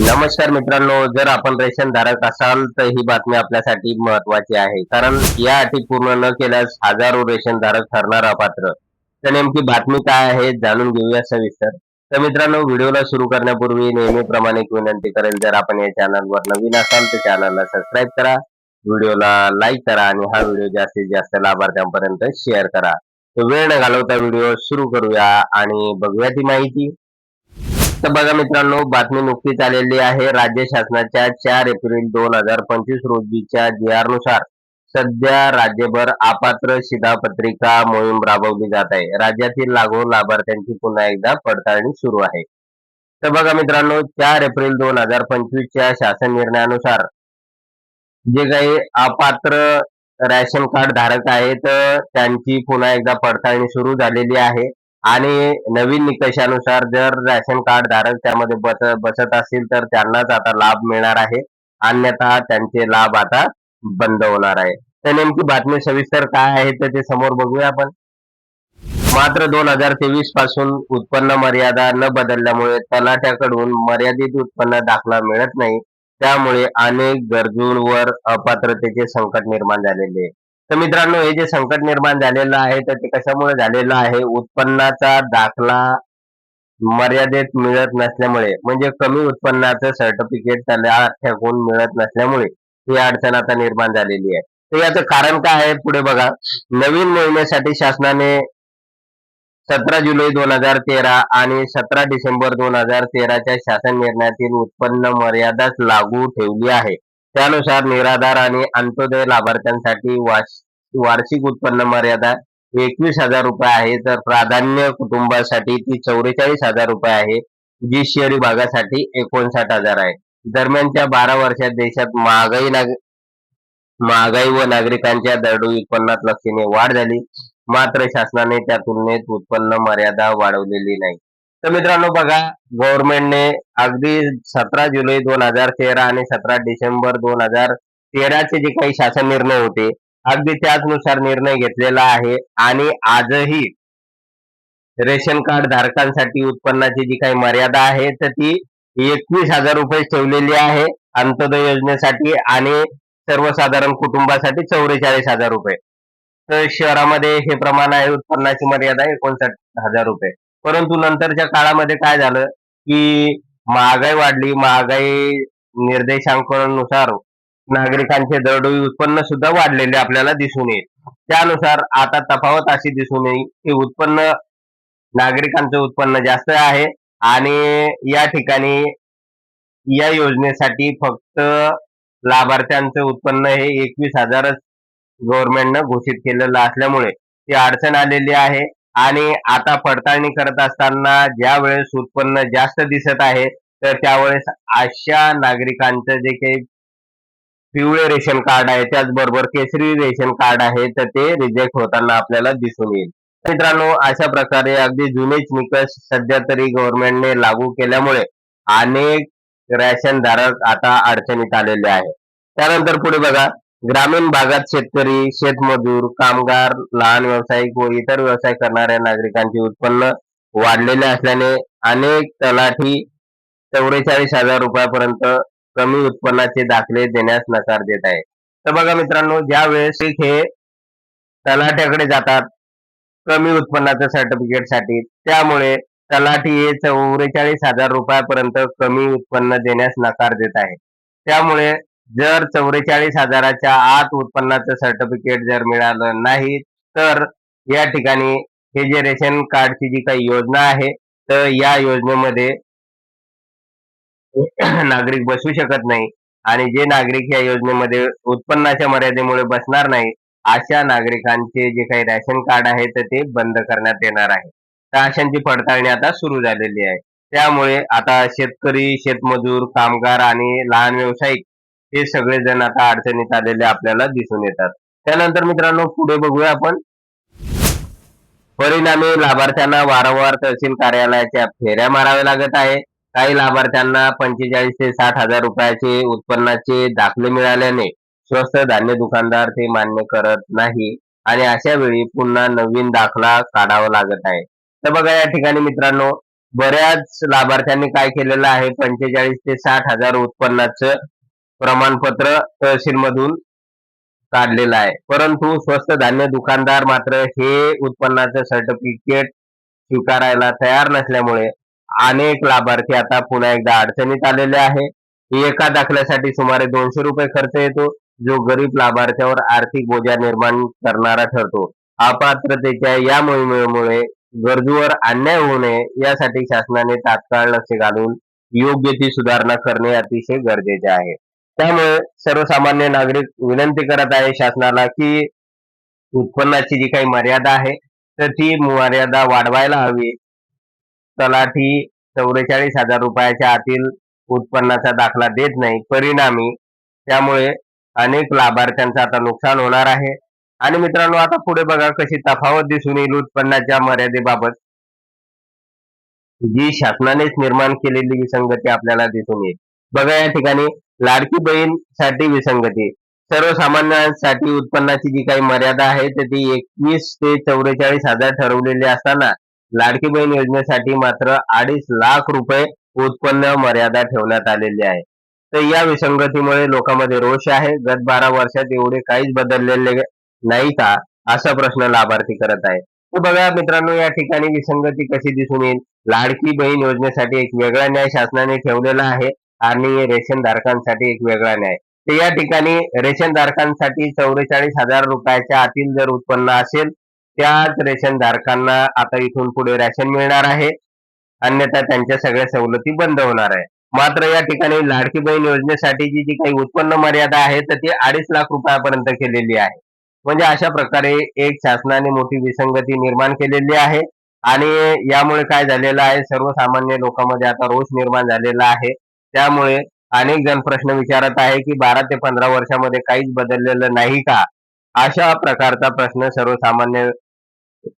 नमस्कार मित्रांनो जर आपण रेशन धारक असाल तर ही बातमी आपल्यासाठी महत्वाची आहे. कारण या अटी पूर्ण न केल्यास हजारो रेशन धारक ठरणार अपात्र. तर नेमकी बातमी काय आहे जाणून घेऊया सविस्तर. तर मित्रांनो व्हिडिओला सुरू करण्यापूर्वी नेहमीप्रमाणे एक विनंती करेल जर आपण या चॅनलवर नवीन असाल तर चॅनलला सबस्क्राईब करा. व्हिडिओला लाईक करा आणि हा व्हिडिओ जास्तीत जास्त लाभार्थ्यांपर्यंत शेअर करा. तर वेळ न घालवता व्हिडिओ सुरू करूया आणि बघूया ती माहिती. तर बघा मित्रांनो बातमी नुकतीच आलेली आहे. राज्य शासनाच्या चार एप्रिल दोन हजार पंचवीस रोजीच्या जी आरनुसार सध्या राज्यभर अपात्र शिधापत्रिका मोहीम राबवली जात आहे. राज्यातील लागू लाभार्थ्यांची पुन्हा एकदा पडताळणी सुरू आहे. तर बघा मित्रांनो चार एप्रिल दोन हजार पंचवीसच्या शासन निर्णयानुसार जे काही अपात्र रॅशन कार्ड धारक आहेत त्यांची पुन्हा एकदा पडताळणी सुरू झालेली आहे. आणि नवीन निकषानुसार जर राशन कार्ड धारक त्यामध्ये बस बसत असतील तर त्यांनाच आता लाभ मिळणार आहे. अन्यथा त्यांचे लाभ आता बंद होणार आहे. तर नेमकी बातमी सविस्तर काय आहे तर ते समोर बघूया आपण. मात्र दोन हजार तेवीसपासून उत्पन्न मर्यादा न बदलल्यामुळे तलाट्याकडून मर्यादित उत्पन्न दाखला मिळत नाही. त्यामुळे अनेक गरजूंवर अपात्रतेचे संकट निर्माण झालेले आहे. तर मित्रांनो हे जे संकट निर्माण झालेलं आहे तर ते कशामुळे झालेलं आहे? उत्पन्नाचा दाखला मर्यादेत मिळत नसल्यामुळे म्हणजे कमी उत्पन्नाचं सर्टिफिकेट त्याला ठेवून मिळत नसल्यामुळे ही अडचण आता निर्माण झालेली आहे. तर याचं कारण काय आहे पुढे बघा. नवीन मोहिमेसाठी शासनाने सतरा जुलै दोन हजार तेरा आणि सतरा डिसेंबर दोन हजार तेराच्या शासन निर्णयातील उत्पन्न मर्यादाच लागू ठेवली आहे. त्यानुसार निराधार आणि अंत्योदय लाभार्थ्यांसाठी वार्षिक उत्पन्न मर्यादा एकवीस हजार रुपये आहे. तर प्राधान्य कुटुंबासाठी ती चौवेचाळीस हजार रुपये आहे. जी शहरी भागासाठी एकोणसाठ हजार आहे. दरम्यानच्या बारा वर्षात देशात महागाई महागाई व नागरिकांच्या दरडोई उत्पन्नात लक्षणीय वाढ झाली. मात्र शासनाने त्या तुलनेत उत्पन्न मर्यादा वाढवलेली नाही. तर मित्रांनो बघा गव्हर्नमेंटने अगदी सतरा जुलै दोन हजार तेरा आणि सतरा डिसेंबर दोन हजार तेराचे जे काही शासन निर्णय होते अगदी त्याचनुसार निर्णय घेतलेला आहे. आणि आजही रेशन कार्ड धारकांसाठी उत्पन्नाची जी काही मर्यादा आहे तर ती एकवीस हजार रुपये ठेवलेली आहे अंत्योदय योजनेसाठी आणि सर्वसाधारण कुटुंबासाठी चौवेचाळीस हजार रुपये. तर शहरामध्ये हे प्रमाण आहे उत्पन्नाची मर्यादा एकोणसाठ हजार रुपये. परंतु नंतरच्या काळामध्ये काय झालं की महागाई वाढली. महागाई निर्देशांकानुसार नागरिकांचे दरडोई उत्पन्न सुद्धा वाढलेले आपल्याला दिसून येईल. त्यानुसार आता तफावत अशी दिसून येईल की उत्पन्न नागरिकांचं उत्पन्न जास्त आहे आणि या ठिकाणी या योजनेसाठी फक्त लाभार्थ्यांचं उत्पन्न हे एकवीस हजारच गव्हर्नमेंटनं घोषित केलेलं असल्यामुळे ती अडचण आलेली आहे. आणि आता पडताळणी करत असताना ज्या वेळेस उत्पन्न जास्त दिसत आहे तर त्यावेळेस अशा नागरिकांचं जे काही पिवळे रेशन कार्ड आहे त्याचबरोबर केसरी रेशन कार्ड आहे तर ते रिजेक्ट होताना आपल्याला दिसून येईल. मित्रांनो अशा प्रकारे अगदी जुनेच निकष सध्या तरी गव्हर्नमेंटने लागू केल्यामुळे अनेक रॅशन धारक आता अडचणीत आलेले आहे त्यानंतर पुढे बघा ग्रामीण भागात शेतकरी शेतमजूर कामगार लहान व्यावसायिक व इतर व्यवसाय करणाऱ्या नागरिकांचे उत्पन्न वाढलेले असल्याने अनेक तलाठी चौवेचाळीस हजार रुपयापर्यंत कमी उत्पन्नाचे दाखले देण्यास नकार देत आहे. तर बघा मित्रांनो ज्या वेळेस हे तलाठ्याकडे जातात कमी उत्पन्नाच्या सर्टिफिकेटसाठी त्यामुळे तलाठी हे चौवेचाळीस हजार रुपयापर्यंत कमी उत्पन्न देण्यास नकार देत आहे. त्यामुळे जर चौवेचाळीस हजाराच्या आत उत्पन्नाचं सर्टिफिकेट जर मिळालं नाही तर या ठिकाणी हे जे रेशन कार्डची जी काही योजना आहे तर या योजनेमध्ये नागरिक बसू शकत नाही आणि जे नागरिक या योजनेमध्ये उत्पन्नाच्या मर्यादेमुळे बसणार नाही अशा नागरिकांचे जे काही रॅशन कार्ड आहे तर ते बंद करण्यात येणार आहे. तर अशांची पडताळणी आता सुरू झालेली आहे. त्यामुळे आता शेतकरी शेतमजूर कामगार आणि लहान व्यावसायिक हे सगळेजण आता अडचणीत आलेले आपल्याला दिसून येतात. त्यानंतर मित्रांनो पुढे बघूया आपण. परिणामी लाभार्थ्यांना वारंवार तहसील कार्यालयाच्या फेऱ्या माराव्या लागत आहे. काही लाभार्थ्यांना पंचेचाळीस ते साठ हजार रुपयाचे उत्पन्नाचे दाखले मिळाल्याने स्वस्त धान्य दुकानदार ते मान्य करत नाही आणि अशा वेळी पुन्हा नवीन दाखला काढावा लागत आहे. तर बघा या ठिकाणी मित्रांनो बऱ्याच लाभार्थ्यांनी काय केलेलं आहे? पंचेचाळीस ते साठ हजार उत्पन्नाचं प्रमाणपत्र तहसील मधून काढलेलं आहे. परंतु स्वस्त धान्य दुकानदार मात्र हे उत्पन्नाचं सर्टिफिकेट स्वीकारायला तयार नसल्यामुळे अनेक लाभार्थी आता पुन्हा एकदा अडचणीत आलेले आहे. एका दाखल्यासाठी सुमारे दोनशे रुपये खर्च येतो जो गरीब लाभार्थ्यावर आर्थिक बोजा निर्माण करणारा ठरतो. अपात्रतेच्या या मोहिमेमुळे गरजूवर अन्याय होऊ नये यासाठी शासनाने तात्काळ लक्ष घालून योग्य ती सुधारणा करणे अतिशय गरजेचे आहे. त्यामुळे सर्वसामान्य नागरिक विनंती करत आहे शासनाला की उत्पन्नाची जी काही मर्यादा आहे तर ती मर्यादा वाढवायला हवी. तलाठी चौवेचाळीस हजार रुपयाच्या आतील उत्पन्नाचा दाखला देत नाही. परिणामी त्यामुळे अनेक लाभार्थ्यांचं आता नुकसान होणार आहे. आणि मित्रांनो आता पुढे बघा कशी तफावत दिसून येईल उत्पन्नाच्या मर्यादेबाबत. जी शासनानेच निर्माण केलेली विसंगती आपल्याला दिसून येईल. बघा या ठिकाणी लाडकी बहीणसाठी विसंगती. सर्वसामान्यांसाठी उत्पन्नाची जी काही मर्यादा आहे तर ती एकवीस ते चौवेचाळीस हजार ठरवलेली असताना लाडकी बहीण योजनेसाठी मात्र अडीच लाख रुपये उत्पन्न मर्यादा ठेवण्यात आलेली आहे. तर या विसंगतीमुळे लोकांमध्ये रोष आहे. गत बारा वर्षात एवढे काहीच बदललेले नाही का असा प्रश्न लाभार्थी करत आहे. तर बघा मित्रांनो या ठिकाणी विसंगती कशी दिसून येईल? लाडकी बहीण योजनेसाठी एक वेगळा न्याय शासनाने ठेवलेला आहे. आणि रेशन धारकांसाठी एक वेगळा न्याय. तर या ठिकाणी रेशन धारकांसाठी चौवेचाळीस हजार रुपयाच्या आतील जर उत्पन्न असेल त्याच रेशन धारकांना आता इथून पुढे रेशन मिळणार आहे. अन्यथा त्यांच्या सगळ्या सवलती बंद होणार आहे. मात्र या ठिकाणी लाडकी बहीण योजनेसाठीची जी काही उत्पन्न मर्यादा आहे तर ती अडीच लाख रुपयापर्यंत केलेली आहे. म्हणजे अशा प्रकारे एक शासनाने मोठी विसंगती निर्माण केलेली आहे. आणि यामुळे काय झालेलं आहे सर्वसामान्य लोकांमध्ये आता रोष निर्माण झालेला आहे. त्यामुळे अनेक जण प्रश्न विचारत आहे की बारा ते पंधरा वर्षामध्ये काहीच बदललेलं नाही का? अशा प्रकारचा प्रश्न सर्वसामान्य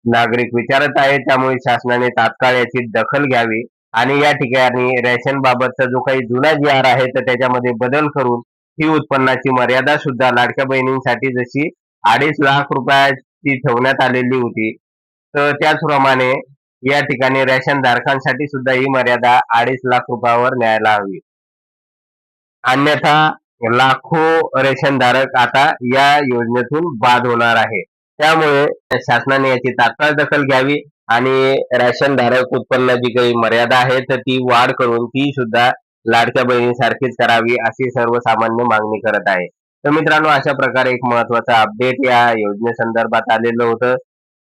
नागरिक विचारत आहे त्यामुळे शासनाने तात्काळ याची दखल घ्यावी आणि या ठिकाणी रेशन बाबतचा जो काही जुना जी आर आहे तर त्याच्यामध्ये बदल करून ही उत्पन्नाची मर्यादा सुद्धा लाडक्या बहिणींसाठी जशी अडीच लाख रुपयाची ठेवण्यात आलेली होती तर त्याचप्रमाणे या ठिकाणी रेशन धारकांसाठी सुद्धा ही मर्यादा अडीच लाख रुपयावर न्यायला हवी. अन्यथा लाखो रेशन धारक आता या योजनेतून बाद होणार आहे त्यामुळे शासनाने याची तात्काळ दखल घ्यावी आणि रेशन धारक उत्पन्न जी काही मर्यादा आहे तर ती वाढ करून ती सुद्धा लाडक्या बहिणीसारखीच करावी अशी सर्वसामान्य मागणी करत आहे. तर मित्रांनो अशा प्रकारे एक महत्त्वाचा अपडेट या योजनेसंदर्भात आलेलं होतं.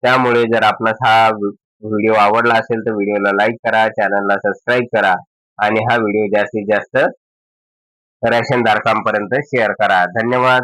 त्यामुळे जर आपणास हा व्हिडिओ आवडला असेल तर व्हिडिओला लाईक करा चॅनलला सबस्क्राईब करा आणि हा व्हिडिओ जास्तीत जास्त रेशन धारकांपर्यंत शेअर करा. धन्यवाद.